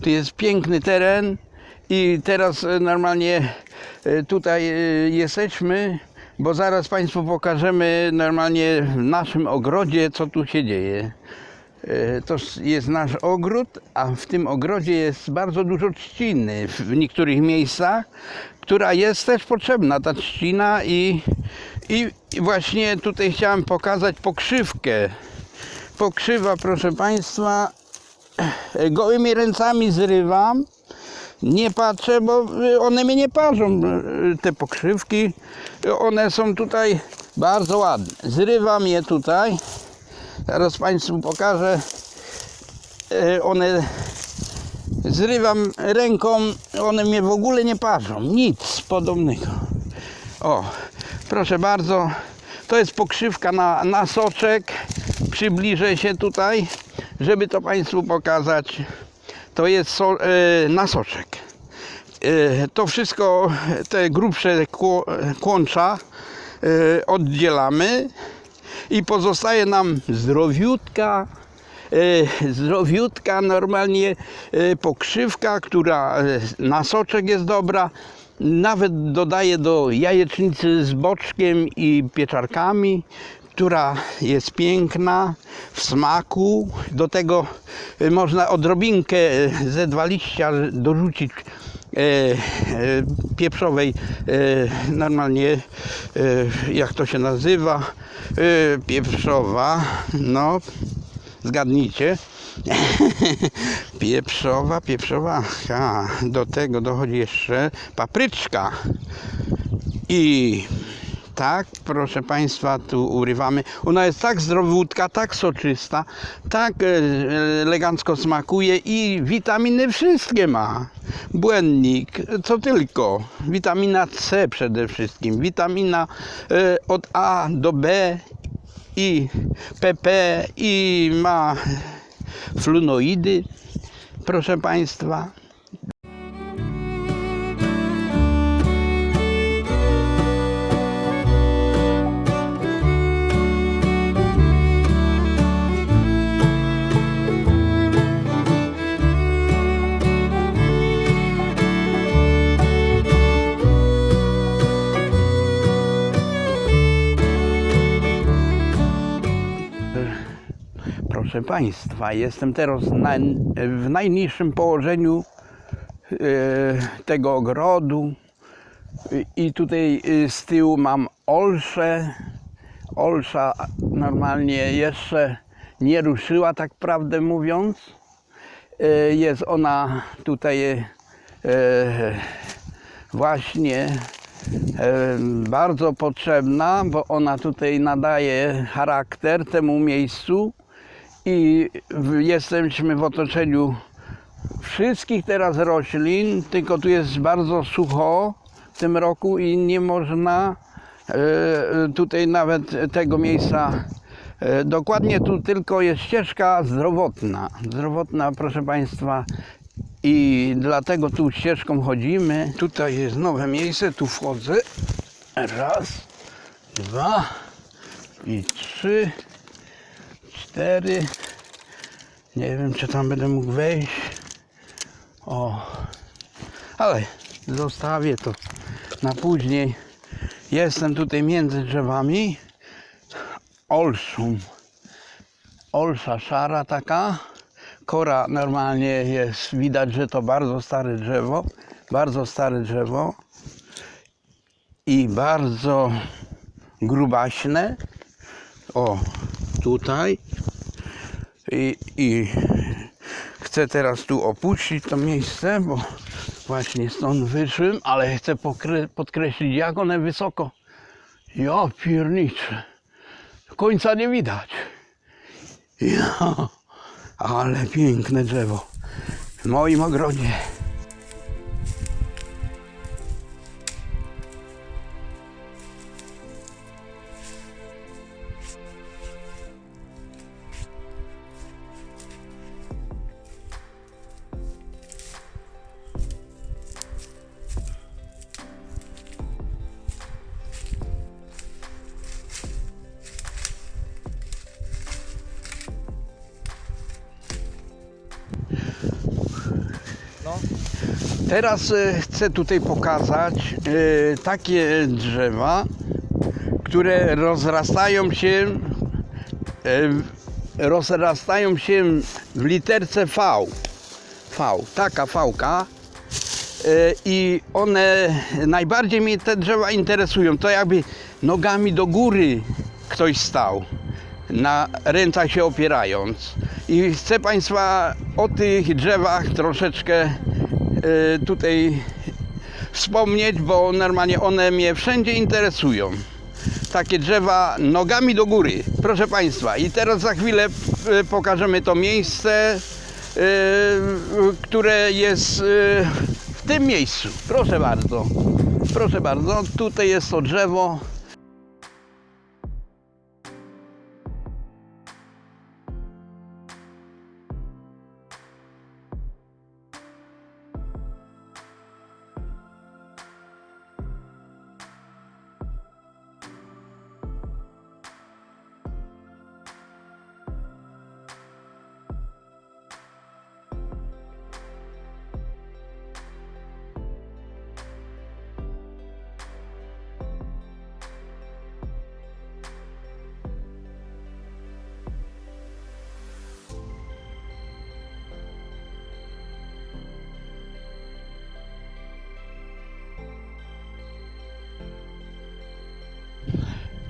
Tu jest piękny teren i teraz e, normalnie e, tutaj e, jesteśmy, bo zaraz Państwu pokażemy normalnie w naszym ogrodzie, co tu się dzieje. To jest nasz ogród, a w tym ogrodzie jest bardzo dużo trzciny w niektórych miejscach, która jest też potrzebna, ta trzcina i, i, właśnie tutaj chciałem pokazać pokrzywkę. Pokrzywa, proszę Państwa, gołymi ręcami zrywam. Nie patrzę, bo one mnie nie parzą, te pokrzywki. One są tutaj bardzo ładne. Zrywam je tutaj. Zaraz Państwu pokażę. E, One zrywam ręką, one mnie w ogóle nie parzą. Nic podobnego. O, proszę bardzo. To jest pokrzywka na, na soczek. Przybliżę się tutaj, żeby to Państwu pokazać. To jest so, e, na soczek. E, to wszystko, te grubsze kłącza e, oddzielamy i pozostaje nam zdrowiutka, e, zdrowiutka normalnie e, pokrzywka, która e, na soczek jest dobra. Nawet dodaję do jajecznicy z boczkiem i pieczarkami, która jest piękna w smaku. Do tego e, można odrobinkę e, ze dwa liścia dorzucić e, pieprzowej, normalnie, jak to się nazywa, pieprzowa, no, zgadnijcie. pieprzowa, pieprzowa, a, do tego dochodzi jeszcze papryczka i tak, proszę Państwa, tu urywamy. Ona jest tak zdrowutka, tak soczysta, tak e, elegancko smakuje i witaminy wszystkie ma. Błędnik, co tylko. Witamina C przede wszystkim. Witamina e, od A do B i PP i ma flunoidy, proszę Państwa. Państwa, jestem teraz na, w najniższym położeniu e, tego ogrodu i tutaj e, z tyłu mam olszę. Olsza normalnie jeszcze nie ruszyła, tak prawdę mówiąc. E, Jest ona tutaj e, właśnie e, bardzo potrzebna, bo ona tutaj nadaje charakter temu miejscu i jesteśmy w otoczeniu wszystkich teraz roślin, tylko tu jest bardzo sucho w tym roku i nie można e, tutaj nawet tego miejsca e, dokładnie tu tylko jest ścieżka zdrowotna. Zdrowotna, proszę Państwa, i dlatego tu ścieżką chodzimy. Tutaj jest nowe miejsce, tu wchodzę. Raz, dwa i trzy cztery. Nie wiem, czy tam będę mógł wejść. O, ale zostawię to na później. Jestem tutaj między drzewami. Olszum. Olsza szara taka. Kora normalnie jest, widać, że to bardzo stare drzewo. Bardzo stare drzewo. I bardzo grubaśne. O, tutaj. I, I chcę teraz tu opuścić to miejsce, bo właśnie stąd wyszłem, ale chcę podkreślić, jak one wysoko. Ja pierniczę. Końca nie widać. Ja, ale piękne drzewo. W moim ogrodzie. Teraz e, chcę tutaj pokazać e, takie drzewa, które rozrastają się e, rozrastają się w literce V. V, taka. E, I one najbardziej mnie te drzewa interesują. To jakby nogami do góry ktoś stał, na rękach się opierając. I chcę Państwa o tych drzewach troszeczkę e, tutaj wspomnieć, bo normalnie one mnie wszędzie interesują. Takie drzewa nogami do góry, proszę Państwa. I teraz za chwilę e, pokażemy to miejsce, e, które jest w tym miejscu. Proszę bardzo. Proszę bardzo, tutaj jest to drzewo.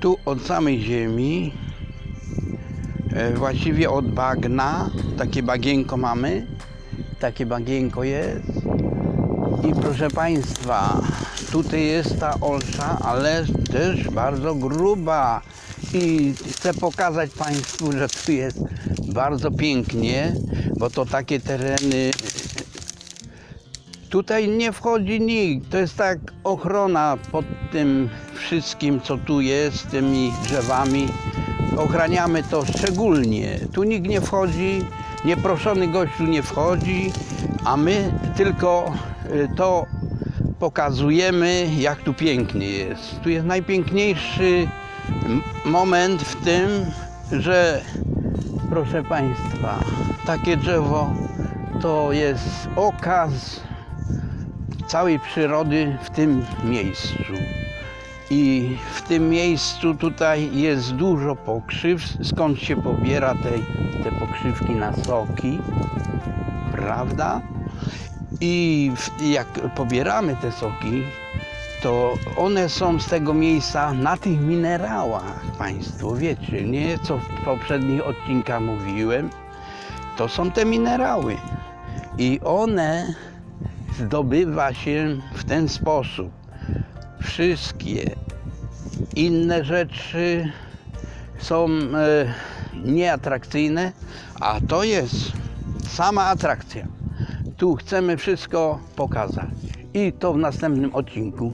Tu od samej ziemi, e, właściwie od bagna, takie bagienko mamy, takie bagienko jest. I proszę Państwa, tutaj jest ta olsza, ale też bardzo gruba. I chcę pokazać Państwu, że tu jest bardzo pięknie, bo to takie tereny Tutaj nie wchodzi nikt. To jest tak ochrona pod tym wszystkim, co tu jest, tymi drzewami. Ochraniamy to szczególnie. Tu nikt nie wchodzi, nieproszony gościu nie wchodzi, a my tylko y, to pokazujemy, jak tu pięknie jest. Tu jest najpiękniejszy moment w tym, że proszę Państwa, takie drzewo to jest okaz całej przyrody w tym miejscu. I w tym miejscu tutaj jest dużo pokrzyw, skąd się pobiera te, te pokrzywki na soki, prawda? I w, jak pobieramy te soki, to one są z tego miejsca na tych minerałach, Państwo wiecie, nie? Co w poprzednich odcinkach mówiłem, to są te minerały. I one zdobywa się w ten sposób. Wszystkie inne rzeczy są e, nieatrakcyjne, a to jest sama atrakcja. Tu chcemy wszystko pokazać. I to w następnym odcinku.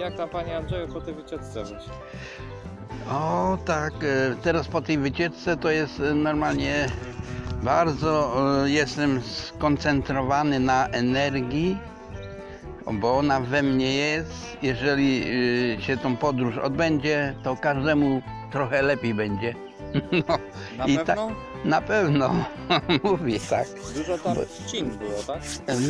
Jak tam Panie Andrzeju po tej wycieczce właśnie? O tak, e, teraz po tej wycieczce to jest e, normalnie bardzo e, jestem skoncentrowany na energii, bo ona we mnie jest. Jeżeli e, się tą podróż odbędzie, to każdemu trochę lepiej będzie. No, Na I pewno? na pewno, mówię tak. Dużo tam trzcin było, tak?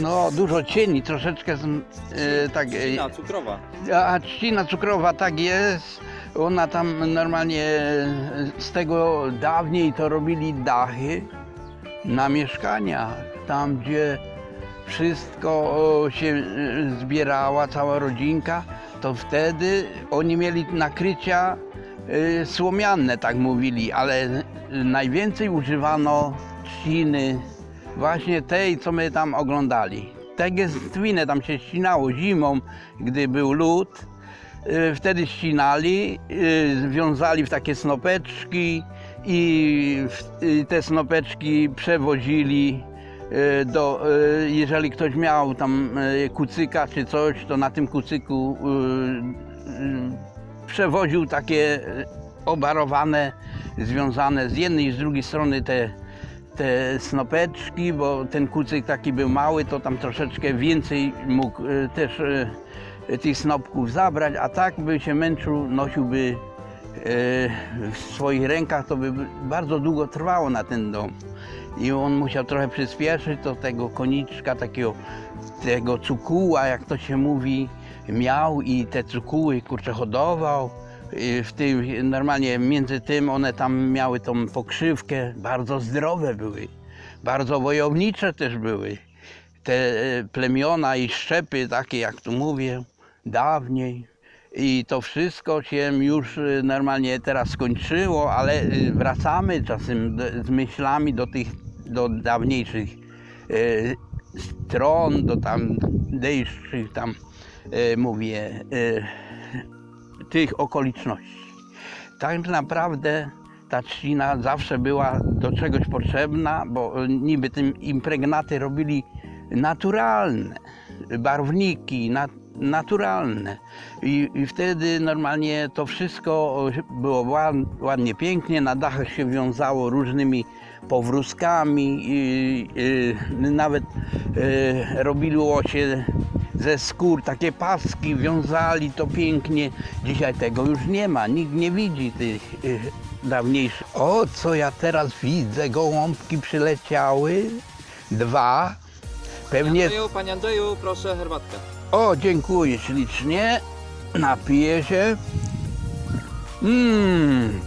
No, dużo cieni, troszeczkę z, e, tak. e, Trzcina cukrowa. A trzcina cukrowa tak jest. Ona tam normalnie e, z tego dawniej to robili dachy na mieszkaniach. Tam gdzie wszystko o, się e, zbierała, cała rodzinka, to wtedy oni mieli nakrycia e, słomianne, tak mówili, ale najwięcej używano trzciny, właśnie tej, co my tam oglądali. Te gęstwinę tam się ścinało zimą, gdy był lód. Y, Wtedy ścinali, y, wiązali w takie snopeczki i y, te snopeczki przewozili do, jeżeli ktoś miał tam kucyka czy coś, to na tym kucyku przewoził takie obarowane, związane z jednej i z drugiej strony te, te snopeczki, bo ten kucyk taki był mały, to tam troszeczkę więcej mógł y, też y, tych snopków zabrać, a tak by się męczył, nosiłby y, w swoich rękach, to by bardzo długo trwało na ten dom. I on musiał trochę przyspieszyć, to tego koniczka, takiego tego cukuła, jak to się mówi, miał i te cukuły kurczę hodował. W tym, normalnie między tym one tam miały tą pokrzywkę, bardzo zdrowe były, bardzo wojownicze też były. Te e, plemiona i szczepy takie, jak tu mówię, dawniej. I to wszystko się już e, normalnie teraz skończyło, ale e, wracamy czasem z myślami do tych, do dawniejszych stron, do tam, e, mówię, e, tych okoliczności. Tak naprawdę ta trzcina zawsze była do czegoś potrzebna, bo e, niby tym impregnaty robili naturalne, barwniki na, naturalne. I, I wtedy normalnie to wszystko było ład- ładnie, pięknie, na dachach się wiązało różnymi powrózkami, i, i, nawet e, robiło się ze skór takie paski, wiązali to pięknie. Dzisiaj tego już nie ma, nikt nie widzi tych y, dawniejszych. O, co ja teraz widzę, gołąbki przyleciały, dwa. Pewnie, Andrzeju, Panie Andrzeju, proszę herbatkę. o, dziękuję ślicznie, napiję się. Mmm,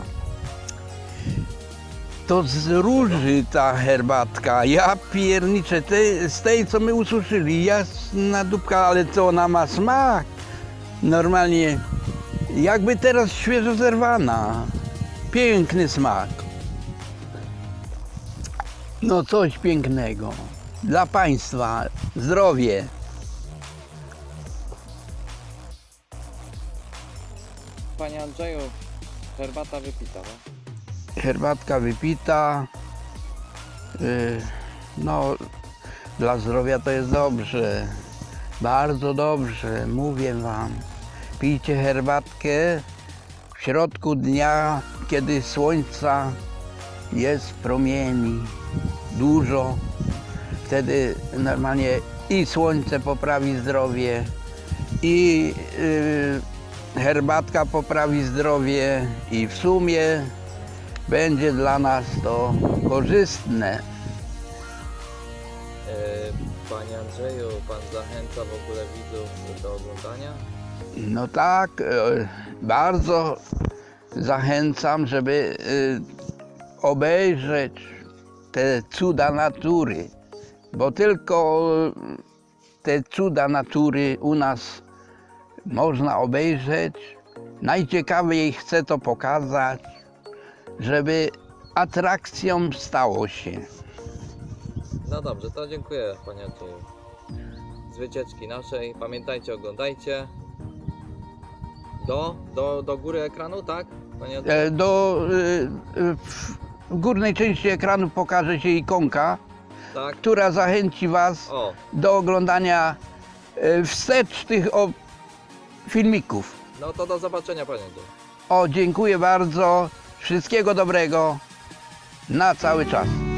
to z róży ta herbatka. Ja pierniczę, te, z tej co my ususzyli, jasna dupka, ale co ona ma smak. Normalnie, jakby teraz świeżo zerwana. Piękny smak. No coś pięknego. Dla Państwa zdrowie. Panie Andrzeju, herbata wypita, tak? Herbatka wypita. y, No, dla zdrowia to jest dobrze. Bardzo dobrze, mówię Wam. Pijcie herbatkę w środku dnia, kiedy słońca jest promieni dużo. Wtedy normalnie i słońce poprawi zdrowie, i y, herbatka poprawi zdrowie, i w sumie będzie dla nas to korzystne. E, Panie Andrzeju, Pan zachęca w ogóle widzów do oglądania? No tak, e, bardzo zachęcam, żeby e, obejrzeć te cuda natury, bo tylko te cuda natury u nas można obejrzeć. Najciekawiej chcę to pokazać, żeby atrakcją stało się. No dobrze, to dziękuję Panie Andrzeju. Z wycieczki naszej, pamiętajcie, oglądajcie. Do, do, do góry ekranu, tak? Panie Andrzeju? E, Do, e, e, w górnej części ekranu pokaże się ikonka, Tak? która zachęci Was O, do oglądania e, wstecz tych o filmików. No to do zobaczenia, panie Andrzeju. O, dziękuję bardzo. Wszystkiego dobrego na cały czas.